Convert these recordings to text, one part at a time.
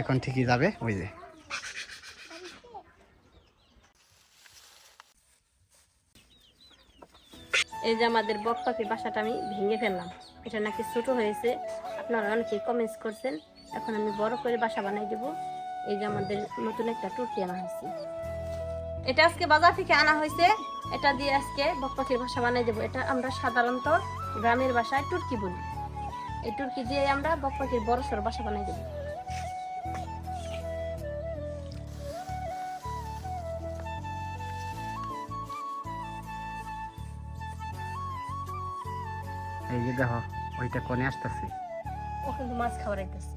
এখন ঠিকই যাবে, ওই যে। এই যে আমাদের বক পাখির বাসাটা আমি ভেঙে ফেললাম। এটা নাকি ছোট হয়েছে। আপনারা অনেকেই কমেন্টস করছেন। এখন আমি বড় করে বাসা বানাই দেবো। এই যে আমাদের নতুন একটা টুর্কি আনা হয়েছে। এটা আজকে বাজার থেকে আনা হয়েছে। এটা দিয়ে আজকে বক পাখির বাসা বানাই দেবো। এটা আমরা সাধারণত গ্রামের বাসায় টুর্কি বলি। এই টুর্কি দিয়ে আমরা বক পাখির বড় সড়ো বাসা বানাই দেবো? এই যে দেখো ওইটা কোনে আসতেছে। ও কিন্তু মাছ খাওয়ার আইতেছে।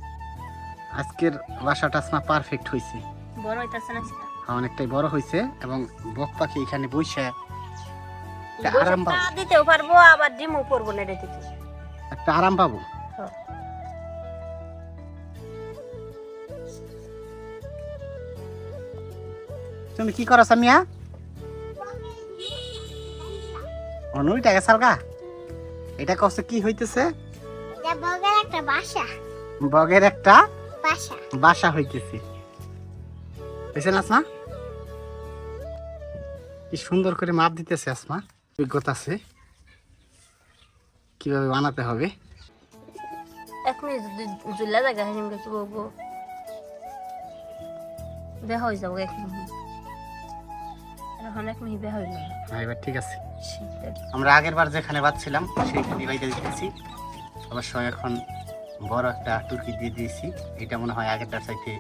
আজকের বাসাটা আসমা পারফেক্ট হয়েছে বড় হইতেছে না সেটা? অনেকটাই বড় হয়েছে এবং বক পাখি এখানে বসে আরাম পাবো। দিতেও পারব আবার ডিমও পরবো না এটা থেকে একটা আরাম পাবো। তুমি কি করো সামিয়া? অনুইটা গেছাল গা। এটা কষ্ট কি হইতেছে? বগের একটা বাসা। বগের একটা বাসা। বাসা হইতেছে। বুঝছেন আসমা? কি সুন্দর করে মাপ দিতেছে আসমা। অভিজ্ঞতা আছে। কীভাবে বানাতে হবে? যদি জায়গা গেছি বলব হয়ে যাব এখন হ্যাঁ, এবার ঠিক আছে। আমরা আগের বার যেখানে বাঁধছিলাম সেইখানে বাইরে দিতেছি অবশ্যই এখন বড় একটা টুর্কি দিয়ে দিয়েছি। এটা মনে হয় আগেরটার চাইতে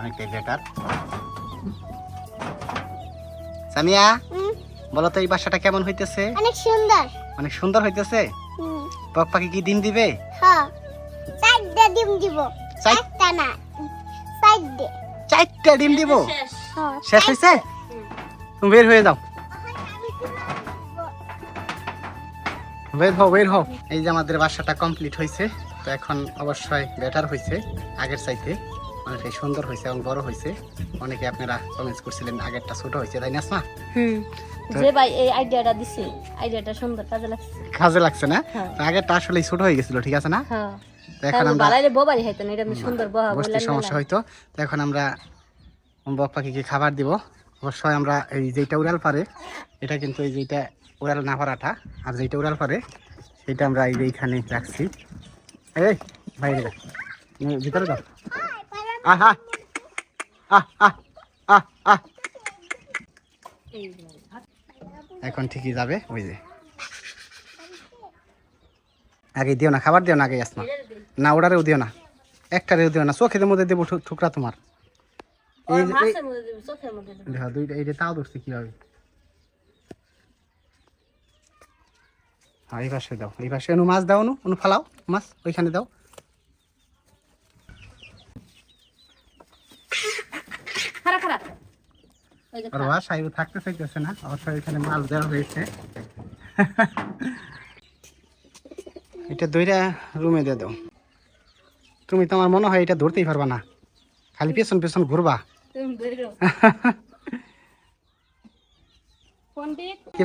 অনেকটাই বেটার সামিয়া বলো তো এই বাসাটা কেমন হইতেছে? অনেক সুন্দর। অনেক সুন্দর হইতেছে? বক পাখি কি ডিম দিবে? হ্যাঁ। চারটে ডিম দিব। চার- একটা না চারটে। চারটা ডিম দিব? শেষ হ্যাঁ। হয়েছে হুম। তুমি বের হয়ে যাও। বের হও বের হও। এই যে আমাদের বাসাটা কমপ্লিট হয়েছে তো এখন অবশ্যই বেটার হয়েছে আগের চাইতে অনেকটাই সুন্দর হয়েছে এবং বড় হয়েছে অনেকে আপনারা কমেন্টস করছিলেন আগেরটা ছোট হয়েছে তাই না আসমা? হুম। যে ভাই এই আইডিয়াটা দিছে আইডিয়াটা সুন্দর কাজে লাগছে। কাজে লাগছে না? হ্যাঁ। তো আগেরটা আসলে ছোট হয়ে গেছিল ঠিক আছে না? হ্যাঁ। তো এখন আমরা বালাইলে হইতো না এটা সুন্দর বসতে সমস্যা হইতো। তো এখন আমরা বক পাখিকে খাবার দিব। অবশ্যই আমরা এই যেটা উড়াল পারে, এটা কিন্তু এই যেটা উড়াল না পারাটা, আর যেটা উড়াল পারে, সেটা আমরা এই যে রাখছি। এই বাইরে ভিতরে দাও আহা, আহ আহ আহ এখন ঠিকই যাবে, ওই যে। আগে দিও না, খাবার দিও না, আগে আসমা না ওটারেও দিও না। একটারেও দিও না, চোখের মধ্যে দেবো ঠুকরা তোমার। এইটা তাও ধরছে কীভাবে? হ্যাঁ এই পাশে দাও এই পাশে। অনু মাছ দাও অনু অনু ফালাও মাছ ওইখানে দাও। সাহেব থাকতে চাইতেছে না অবশ্যই এখানে মাছ দেওয়া হয়েছে। এটা দুইটা রুমে দিয়ে দাও। তুমি তোমার মনে হয় এটা ধরতেই পারবা না। খালি পেছন পেছন ঘুরবা।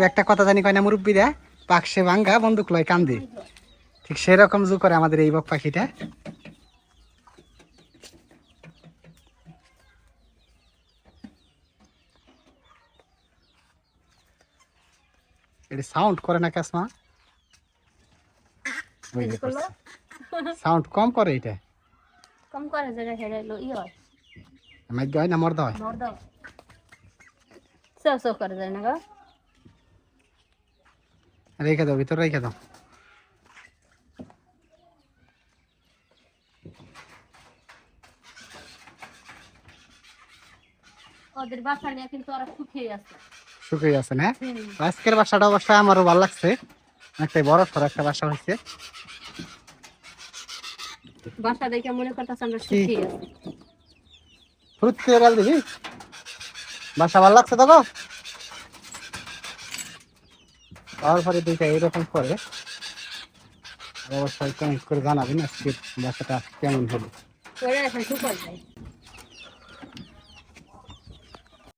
একটা কথা জানি কয় না মুরব্বীরা? পাকসে ভাঙ্গা বন্দুক লয় কান্দি। ঠিক সেরকম জু করে আমাদের এই বক পাখিটা। এটা সাউন্ড করে না কাসমা? সাউন্ড কম করে এটা। কম করে জায়গা ই হয়। মাইক হয় না মর্দ হয় নর দাও সব সব করে যায় না গো রেখে দাও ভিতরে রেখে দাও ওদের বাসা নিয়ে কিন্তু ওরা সুখেই আছে। না? আজকের বাসাটা অবশ্যই আমারও ভালো লাগছে। অনেকটাই বড় সর একটা বাসা হয়েছে। বাসা দেখে মনে করতেছে আমরা সুখেই আছি। ফ্রুট খেয়ে গেল দেখি। বাসা ভালো লাগছে দেখো তারপরে দুইটা এইরকম করে। অবশ্যই কমেন্ট করে জানাবেন আজকে বাসাটা কেমন হলো।